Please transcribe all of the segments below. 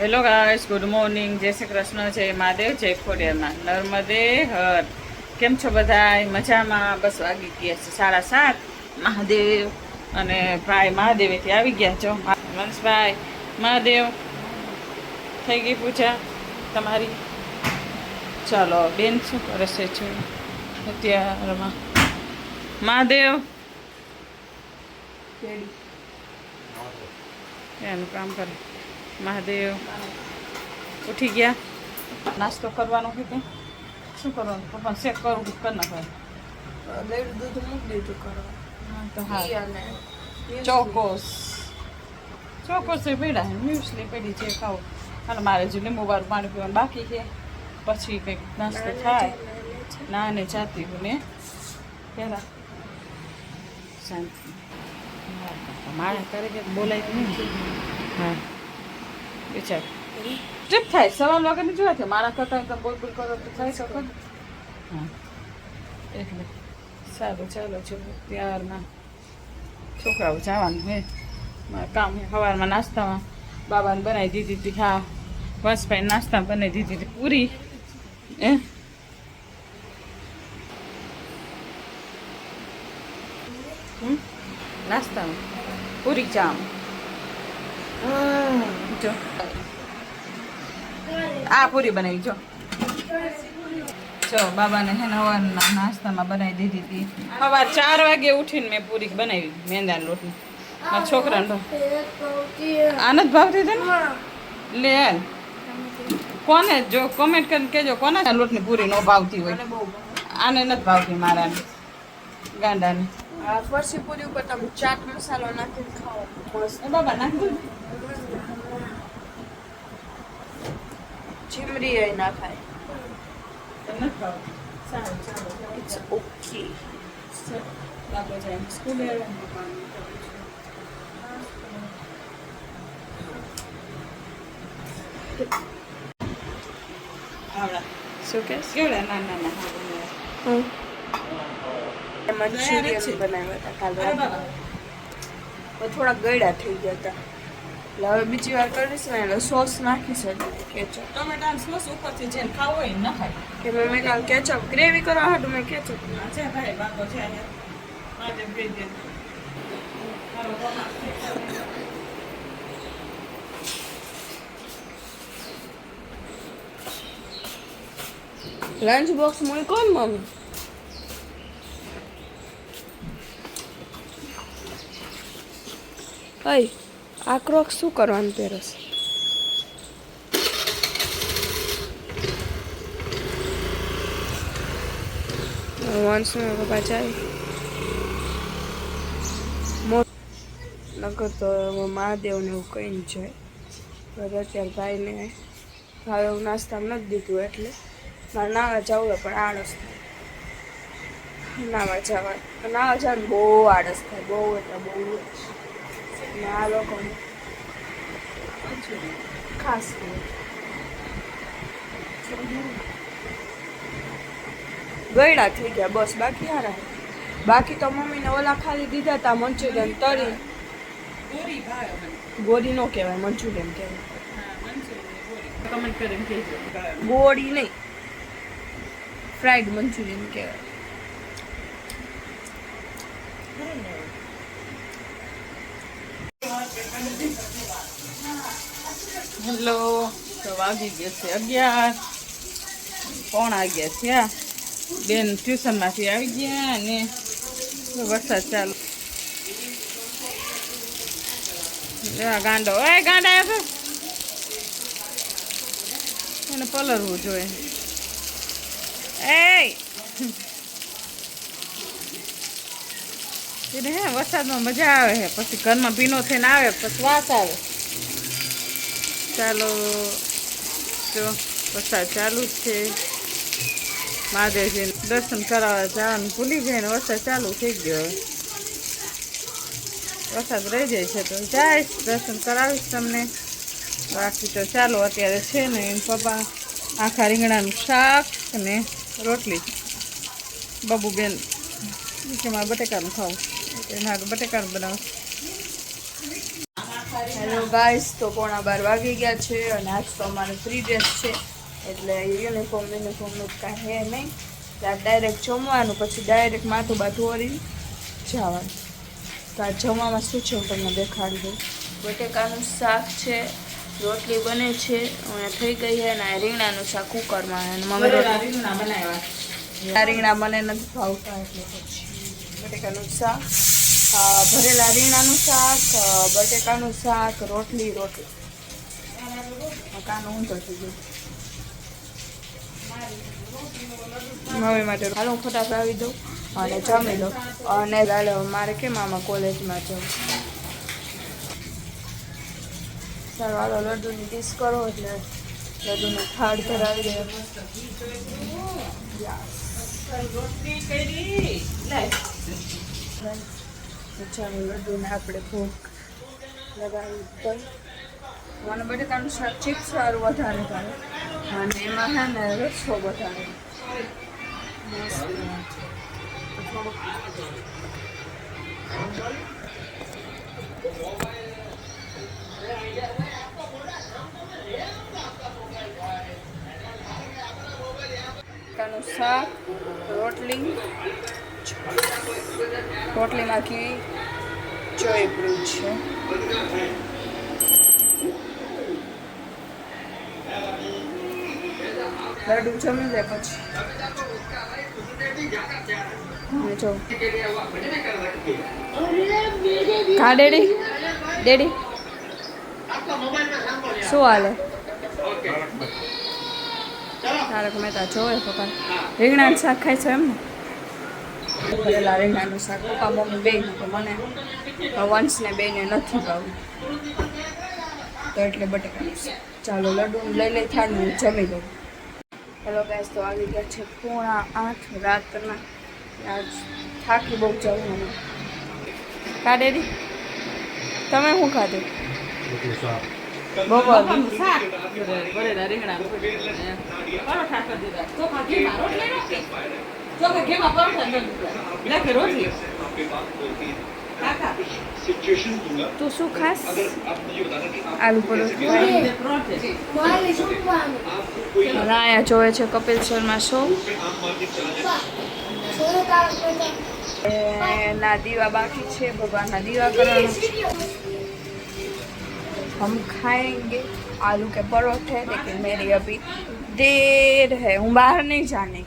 Hello guys good morning જય શ્રી કૃષ્ણ જય મહાદેવ જય ખોડિયામાં નર્મદે હર. કેમ છો બધા મજામાં? બસ વાગી ગયા છે સાડા સાત. મહાદેવ અને ભાઈ મહાદેવેથી આવી ગયા છો. વંશભાઈ મહાદેવ થઈ ગઈ પૂજા તમારી? ચાલો બેન શું કરે છે છું અત્યારમાં? મહાદેવ? એનું કામ કરે. મહાદેવ ઉઠી ગયા. નાસ્તો કરવાનો કે? કંઈ શું કરવાનું? પપ્પા શેક કરવું કરી નાખવાનું? ગળ્યું દૂધ મૂકી દીધું કરવાનું તો હા. ચોકોસ ચોકોસ એ પીડા મ્યુસલી પડી છે ખાવ હાલ મારે જો લીંબુ વાળું પાણી પીવાનું બાકી છે પછી કંઈક નાસ્તો થાય. ના ને જાતી હું ને પહેલાં શાંતિ. મારે કરે કે બોલાય નહીં હા. વિચાર. ટ્રીપ થાય સવાલ વગર નહીં જોયા છે. મારા કરતા તમે બોલ બોલ કરો તો થઈ શકો ને હા. એટલે સારું ચાલો છો ત્યારના છોકરાઓ જવાનું હે કામ હે સવારમાં નાસ્તામાં બાબાને બનાવી દીધી હતી. હા વંશભાઈ નાસ્તા બનાવી દીધી હતી. પૂરી. એ? નાસ્તામાં. પૂરી ચામ જો. આ પૂરી બનાવી જો. જો બાબાને હે ને સવારના નાસ્તામાં બનાવી દીધી હતી. સવાર ચાર વાગે ઉઠીને મેં પૂરી બનાવી મેંદા લોટની મારા છોકરાને આનંદ ભાવતી હતી ને? લે. કોને જો કોમેન્ટ કરીને કહેજો કોને લોટની પૂરી નો ભાવતી હોય? આને નથી ભાવતી મારાને ગાંડાને. આ ફરસી પૂરી ઉપર તમે ચાટ મસાલો નાખીને ખાઓ. બાબા નાખી દો. ચીમરી ના ખાય સારું ચાલો ઇટ્સ ઓકે બાબા જાય સ્કૂલે આવડા શું કે કેવડા નાના નાના હા મંચુરિયન બનાવ્યા હતા કાલ થોડા ગળ્યા થઈ ગયા હતા. એટલે હવે બીજી વાર કરીશ ને એટલે સોસ નાખીશ હજી કેચઅપ ટમેટાનું સોસ ઉપરથી જેને ખાવો હોય ને નખાય કે મમ્મી કાલ કેચઅપ ગ્રેવી કરવા હાટું મેં કેચઅપ છે ભાઈ બાકો છે લંચ બોક્સ મૂકી ને મમ્મી? અય આ ક્રોક શું કરવાનું પહેરસ વંશ પપ્પા જાય? મો- નકર તો મહાદેવને એવું કહીને જાય. પણ અત્યારે ભાઈને ભાવે એવું નાસ્તામાં નથી દીધું એટલે મારે નાવા જવું પણ આળસ નાવા જવા નાવા જવાનું બહુ આળસ થાય, બહુ એટલે બહુ જ. આ લોકોને ખાસ ગયડા થઈ ગયા, બસ બાકી હારા. બાકી તો મમ્મીને ઓલા ખાલી દીધા હતા મંચુરિયન તળી ગોળી નો કહેવાય, મંચુરિયન કહેવાય. ગોળી નહીં, ફ્રાઈડ મંચુરિયન કહેવાય. હેલો. તો વાગી ગયા છે અગિયાર. પોણા અગિયાર થયા બેન ટ્યુશનમાંથી આવી ગયા અને વરસાદ ચાલુ. ગાંડો. એ ગાંડા આવ્યો એને પલરવું જોઈએ. એને હે, વરસાદમાં મજા આવે છે પછી ઘરમાં ભીનો થઈને આવે, પછી વાસ આવે. ચાલો જો વરસાદ ચાલુ જ છે. મહાદેવજીને દર્શન કરાવવા જવાનું. ભૂલી જાય ને વરસાદ ચાલુ થઈ ગયો વરસાદ રહી જાય છે તો જઈશ દર્શન કરાવીશ તમને. બાકી તો ચાલો અત્યારે છે ને પપ્પા આખા રીંગણાનું શાક ને રોટલી. બબુબેન કે મારે બટેકાનું ખાવું. એના બટેકાનું બનાવું હેલો ગાઈસ તો પોણા બાર વાગી ગયા છે અને આજ તો અમારો ફ્રી ડ્રેસ છે. એટલે યુનિફોર્મ યુનિફોર્મનું કાંઈ હે નહીં. ત્યાં ડાયરેક્ટ જમવાનું પછી ડાયરેક્ટ માથું બાથું ઓરી જવાનું. તો આ જમવામાં શું છે હું તમને દેખાડી દઉં. બટેકાનું શાક છે રોટલી બને છે અહીંયા થઈ ગઈ છે અને આ રીંગણાનું શાક કુકરમાં અને મમ્મી રીંગણા બનાવ્યા રીંગણા મને નથી ભાવતા એટલે પછી બટેકાનું શાક. ભરેલા રીંગણાનું શાક બટેકાનું શાક રોટલી રોટલી. કાનું ઊંધો થઈ ગયું. મમ્મી માટે હાલો હું ફટાફટ આવી દઉં અને જમી લઉં. અને ચાલો મારે કેમ આમાં કોલેજમાં જવું? સારું હાલો લડ્ડુની ડીશ કરો એટલે લડ્ડુનું થાળ ધરાવી દે રોટલી કરી. ચાલો લડ્ડુને આપણે ભૂખ લગાવી પર મને બટેકાનું શાક ચિપ્સ સારું વધારે ભાવે અને એમાં હે ને રસો વધારે મસ્ત તો થોડુંક બટેકાનું શાક રોટલી રોટલીમાં નાખી. ચોપડું છે. લડ્ડુ જમી લે પછી. જો. કા ડેડી? ડેડી? શું હાલે? તારક મહેતા જોવે પપ્પા. રીંગણાનું શાક ખાય છે એમ ને ભરેલા રીંગણાનું શાક. પપ્પા, મમ્મી બેન તો મને વંશને બેને નથી ભાવ્યું તો એટલે બટેકાનું ચાલો લડુ લઈ લઈ, થાળનું જમી લઉં. હેલો ગેસ તો આવી ગયા છે પોણા આઠ રાતના. આજ થાકી બહુ જવાનું. કા ડેડી? તમે શું ખાધું? બપોર તો શું ખાસ? આલુ પરોઠા. રાયા જોવે છે કપિલ શર્મા શો ના દીવા બાકી છે ભગવાનના દીવા કરવાનું હમ ખાએંગે આલુ કે પરોઠે લેકિન મેરી અભી દેર હૈ. હું બહાર નહીં જાને.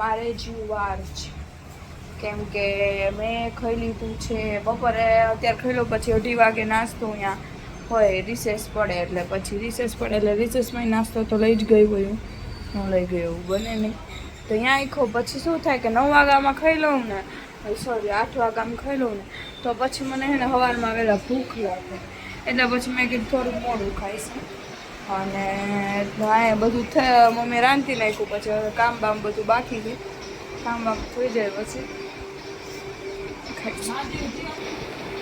મારે જીવવાર છે. કેમ કે મેં ખાઈ લીધું છે. બપોરે અત્યારે ખાઈ લો પછી અઢી વાગે નાસ્તો અહીંયા હોય રિસેસ પડે એટલે પછી રિસેસ પડે એટલે રિસેસમાં નાસ્તો તો લઈ જ ગઈ હોય. હું લઈ ગયું એવું બને નહીં. તો અહીંયા આખો પછી શું થાય કે નવ વાગ્યામાં ખાઈ લઉં ને સોરી આઠ વાગ્યામાં ખાઈ લઉં ને, તો પછી મને છે ને સવારમાં વહેલા ભૂખ લાગે. એટલે પછી મેં કીધું થોડું મોડું ખાઈશ. અને અહીંયા બધું મમ્મી રાંધી નાખ્યું, પછી હવે કામ બામ બધું બાકી છે. કામ બામ થઈ જાય પછી.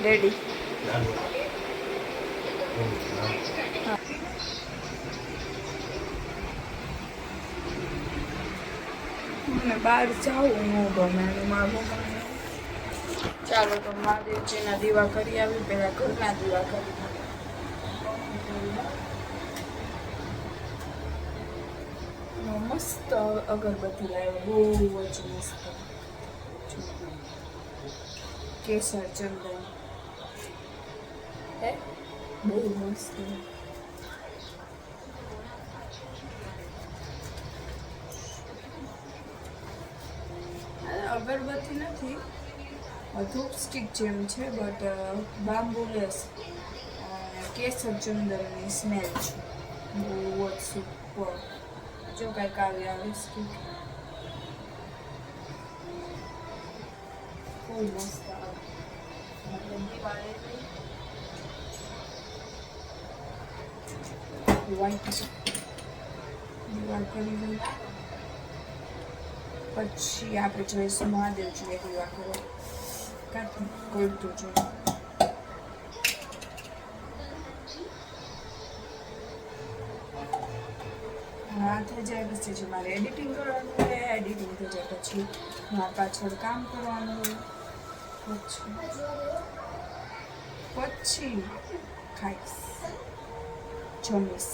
રેડી મને બહાર જવું ન ગમે મારું ચાલો તો મહાદેવજીના દીવા કરી આવી, પહેલાં ઘરના દીવા કરી નાખી. મસ્ત અગરબત્તી લાવ્યો બહુ જ મસ્ત કેસર ચંદન હે બહુ મસ્ત અગરબત્તી નથી ધૂપ સ્ટિક જેમ છે બટ બામ્બુલેસ કેસર ચંદનની સ્મેલ છે બહુ જ સુપર જો કાંઈક આવી આવે સ્ટિક બહુ મસ્ત આવે વ્હાઈટ દિવાળ કરી દઉં પછી આપણે જોઈશું મહાદેવજીને દીવા કરો કાંઈ કરતું જોઈએ હા થઈ જાય, પછી જે મારે એડિટિંગ કરવાનું હોય એડિટિંગ થઈ જાય, પછી મારા પાછળ કામ કરવાનું હોય. પછી પછી ખાઈશ. જમીશ.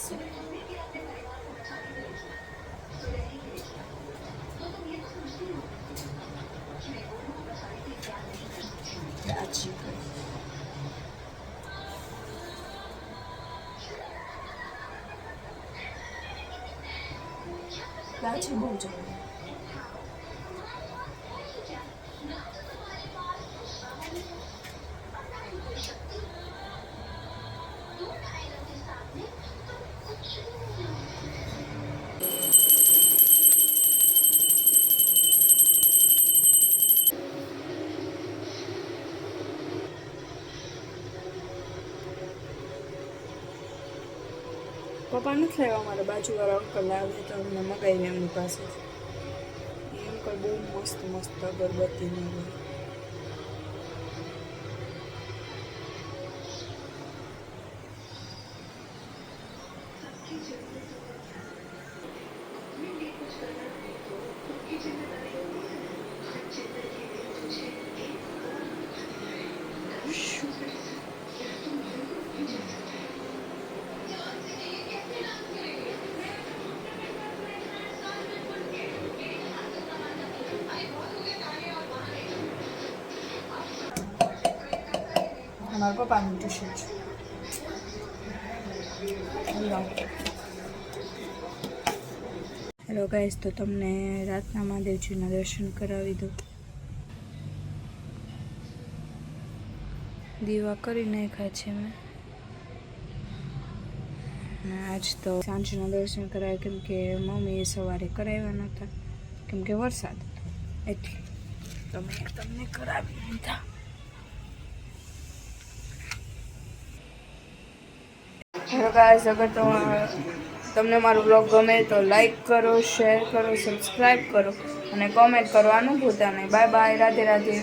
દાજી બહુ જમે પપ્પા નથી લેવા મારે બાજુવાળા અંકલ આવે તો અમને મગાવીને એમની પાસે એ અંકલ બહુ મસ્ત મસ્ત અગરબત્તી ને એવું. અમારા પપ્પાનું ટ્યુશન છે હેલો ગાઈસ તો તમને રાતના મહાદેવજીના દર્શન કરાવી દઉં દીવા કરી નાખ્યા છે મેં આજ તો સાંજના દર્શન કરાવ્યા કેમ કે મમ્મીએ સવારે કરાવ્યા નહોતા કેમ કે વરસાદ હતો એટલે તમે તમને કરાવી દીધા હેલો ગાઈસ અગર તમને મારો બ્લોગ ગમે તો લાઈક કરો શેર કરો સબસ્ક્રાઈબ કરો અને કોમેન્ટ કરવાનું ભૂલતા નહીં. Bye bye Radhe Radhe.